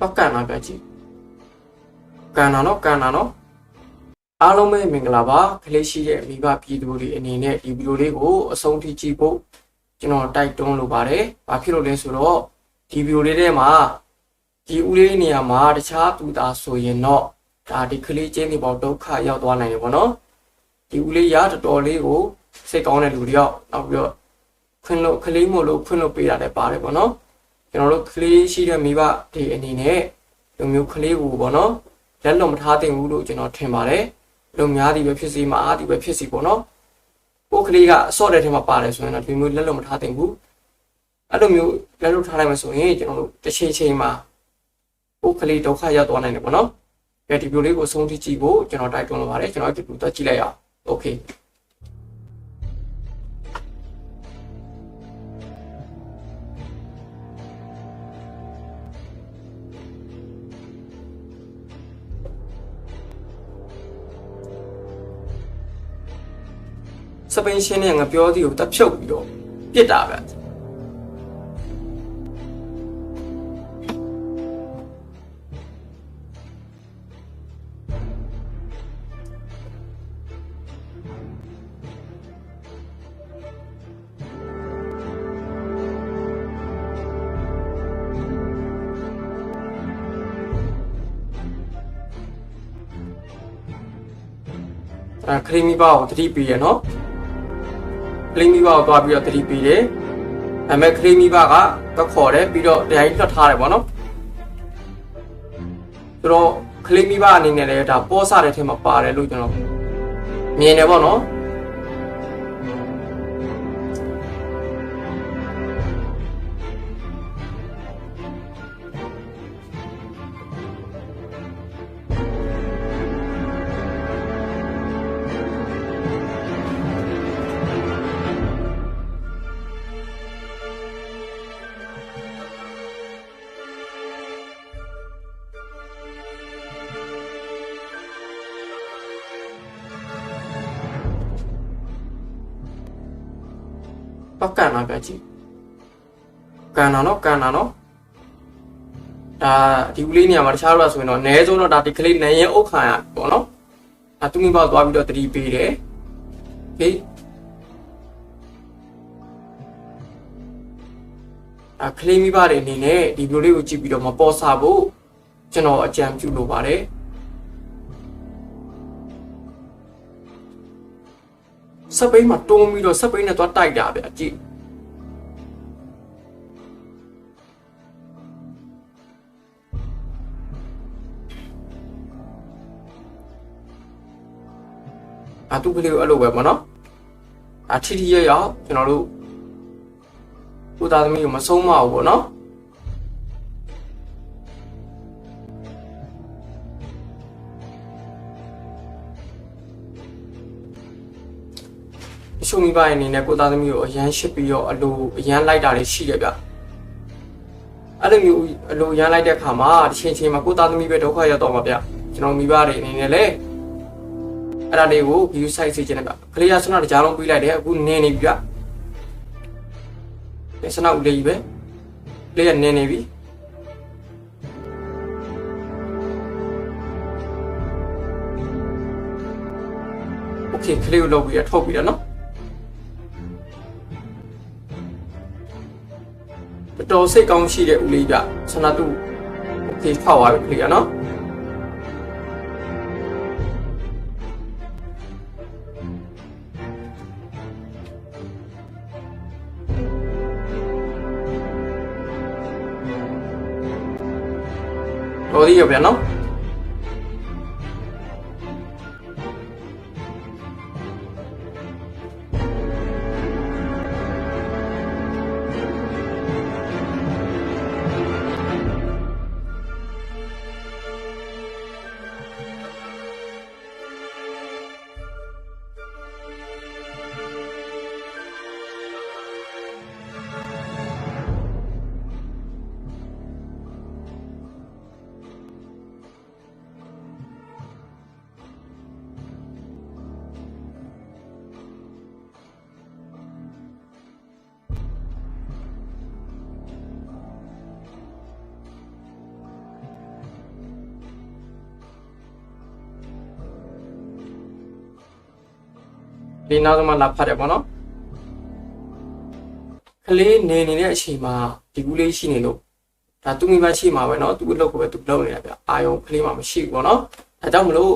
ပတ်ကန်လာပြကြည့်ကန်တာနော်ကန်တာနော်အားလုံးပဲမင်္ဂလာပါကလေးရှိတဲ့မိဘပြည်သူတွေအနေနဲ့ဒီဗီဒီယိုလေးကိုအဆုံးထိကြည့်ဖို့ကျွန်တော်တိုက်တွန်းလိုပါတယ်ဘာဖြစ်လို့လဲဆိုတော့ဒီဗီဒီယိုလေးထဲမှာဒီဦးလေးနေရာမှာတခြားသူသားဆိုရင်တော့ဒါဒီကလေးချင်းဒီပေါ့ဒုက္ခရောက်သွားနိုင်တယ်ပေါ့နော်ဒီဦးလေးရတော်တော်လေးကိုစိတ်ကောင်းတဲ့လူတယောက်နောက်ပြီးတော့ခွင့်လို့ကလေးမို့လို့ခွင့်လို့ပေးတာလည်းပါတယ်ပေါ့နော် ကျွန်တော်တို့ကလေးရှိတဲ့မိဘဒီအနေနဲ့လူမျိုးကလေးကိုပေါ့နော်လက်လွန်မထားသင့်ဘူးလို့ကျွန်တော်ထင်ပါတယ်လူများသည်ပဲဖြစ်စီမအားသည်ပဲဖြစ်စီပေါ့နော်ကိုယ်ကလေးကအစော့တဲ့ထဲမှာပါတယ်ဆိုရင်တော့ဒီမျိုးလက်လွန်မထားသင့်ဘူးအဲ့လိုမျိုးလက်လွန်ထားလိုက်မှဆိုရင်ကျွန်တော်တို့တစ်ချိန်ချိန်မှာကိုယ်ကလေးဒုက္ခရောက်သွားနိုင်တယ်ပေါ့နော်ဒီဗီဒီယိုလေးကိုဆုံးထိကြည့်ဖို့ကျွန်တော်တိုက်တွန်းလိုပါတယ်ကျွန်တော်ဒီဗီဒီယိုတော့ကြည့်လိုက်အောင်โอเค စပိန်ရှင်းနဲ့ငပြောသည်ကိုတက်ဖြုတ်ပြီးတော့ပြစ်တာပဲအဲခရီးမိဘကိုတတိပေးရနော် ခရီးမိဘကိုသွားပြီးတော့တတိပေးတယ်အဲမဲ့ခရီးမိဘကတော့ခေါ်တယ်ပြီးတော့တရားကြီးလွှတ်ထားတယ်ပေါ့နော်ဆိုတော့ခရီးမိဘအနေနဲ့လည်းဒါပေါ်ဆတဲ့ထဲမှာပါတယ်လို့ကျွန်တော်မြင်တယ်ပေါ့နော် တ်ကန်လာပြကြည့်ကန်တာနော်ကန်တာနော်ဒါဒီဦးလေးနေရာမှာတခြားတော့ဆိုရင်တော့အနည်းဆုံးတော့ဒါဒီကလေးနိုင်ရင်အုတ်ခံရပေါ့နော်အတူမိဘသွားပြီးတော့တတိပေးတယ်ဟေးအခလေးမိဘတွေအနေနဲ့ဒီဗီဒီယိုလေးကိုကြည့်ပြီးတော့မပေါ်စားဖို့ကျွန်တော်အကြံပြုလိုပါတယ် စပိန်မှာတွန်းပြီးတော့စပိန်နဲ့သွားတိုက်တာဗျအကြည့်အတူကလေးကိုအဲ့လိုပဲပေါ့နော်အထီထီရရောက်ကျွန်တော်တို့ကိုသားသမီးကိုမဆုံးမအောင်ပေါ့နော် အရှုံးမိဘရဲ့အနေနဲ့ကိုသားသမီးကိုအရန်ရှစ်ပြီးတော့အလိုအရန်လိုက်တာတွေရှိတယ်ဗျအဲ့လိုမျိုးအလိုရန်လိုက်တဲ့ခါမှာတစ်ချိန်ချိန်မှာကိုသားသမီးပဲဒုက္ခရောက်တော့မှာဗျကျွန်တော်မိဘတွေအနေနဲ့လည်းအဲ့ဒါလေးကို view site စေချင်တယ်ဗျကလေးရဆွမ်းတကြားလုံးပြီးလိုက်တယ်အခုနင်းနေပြီဗျလက်စနောက်ဦးလေးကြီးပဲလေးရနင်းနေပြီโอเคကလေးကိုလောက်ပြီးရထုတ်ပြီးရနော် တော်စိတ်ကောင်းရှိတဲ့ဦးလေးပြဆန္ဒသူဖေးဖောက်သွားပြီခင်ဗျာနော်တော်သေးရဗျာနော် နော် ဒီနောက်ဆုံးမှလာဖတ်တယ်ပေါ့နော်ကလေးနေနေတဲ့အချိန်မှာဒီကူးလေးရှိနေလို့ဒါသူမိမရှိမှာပဲเนาะသူ့အလုပ်ကိုပဲသူလုပ်နေတာဗျအာယုံကလေးမှမရှိဘူးပေါ့နော်ဒါကြောင့်မလို့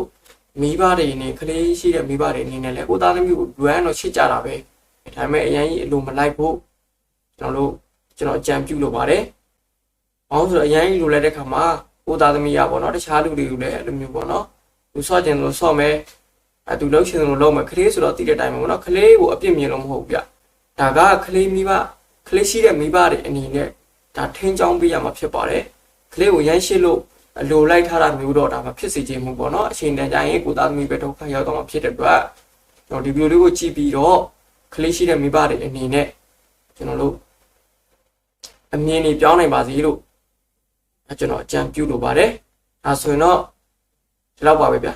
မိဘတွေနေကလေးရှိတဲ့မိဘတွေအနေနဲ့လည်းကိုသားသမီးကိုလွမ်းတော့ချစ်ကြတာပဲဒါပေမဲ့အရင်ကြီးအလိုမလိုက်ဖို့ကျွန်တော်တို့ကျွန်တော်အကြံပြုလုပ်ပါတယ်။ဘာလို့ဆိုတော့အရင်ကြီးလိုလိုက်တဲ့ခါမှာကိုသားသမီးရပေါ့နော်တခြားလူတွေကိုလည်းအဲ့လိုမျိုးပေါ့နော်သူဆော့ကျင်လို့ဆော့မယ် အဲသူလှုပ်ရှင်လို့လုပ်မယ်ကလေးဆိုတော့တည်တဲ့တိုင်မှာပေါ့နော်ကလေးကိုအပြစ်မြင်လို့မဟုတ်ဘူးဗျ။ဒါကကလေးမိဘကလေးရှိတဲ့မိဘတွေအနေနဲ့ဒါထင်းချောင်းပေးရမှာဖြစ်ပါတယ်။ကလေးကိုရမ်းရှိလို့အလိုလိုက်ထားတာမျိုးတော့ဒါမှဖြစ်စေချင်မှုပေါ့နော်အချိန်တန်ကြရင်ကိုသားသမီးပဲဒုက္ခရောက်တော့မှာဖြစ်တဲ့အတွက်ကျွန်တော်ဒီဗီဒီယိုလေးကိုကြည့်ပြီးတော့ကလေးရှိတဲ့မိဘတွေအနေနဲ့ကျွန်တော်တို့အမြင်တွေပြောင်းနိုင်ပါစေလို့အဲကျွန်တော်အကြံပြုလိုပါတယ်။အဲဆိုရင်တော့ဒီလောက်ပါပဲဗျာ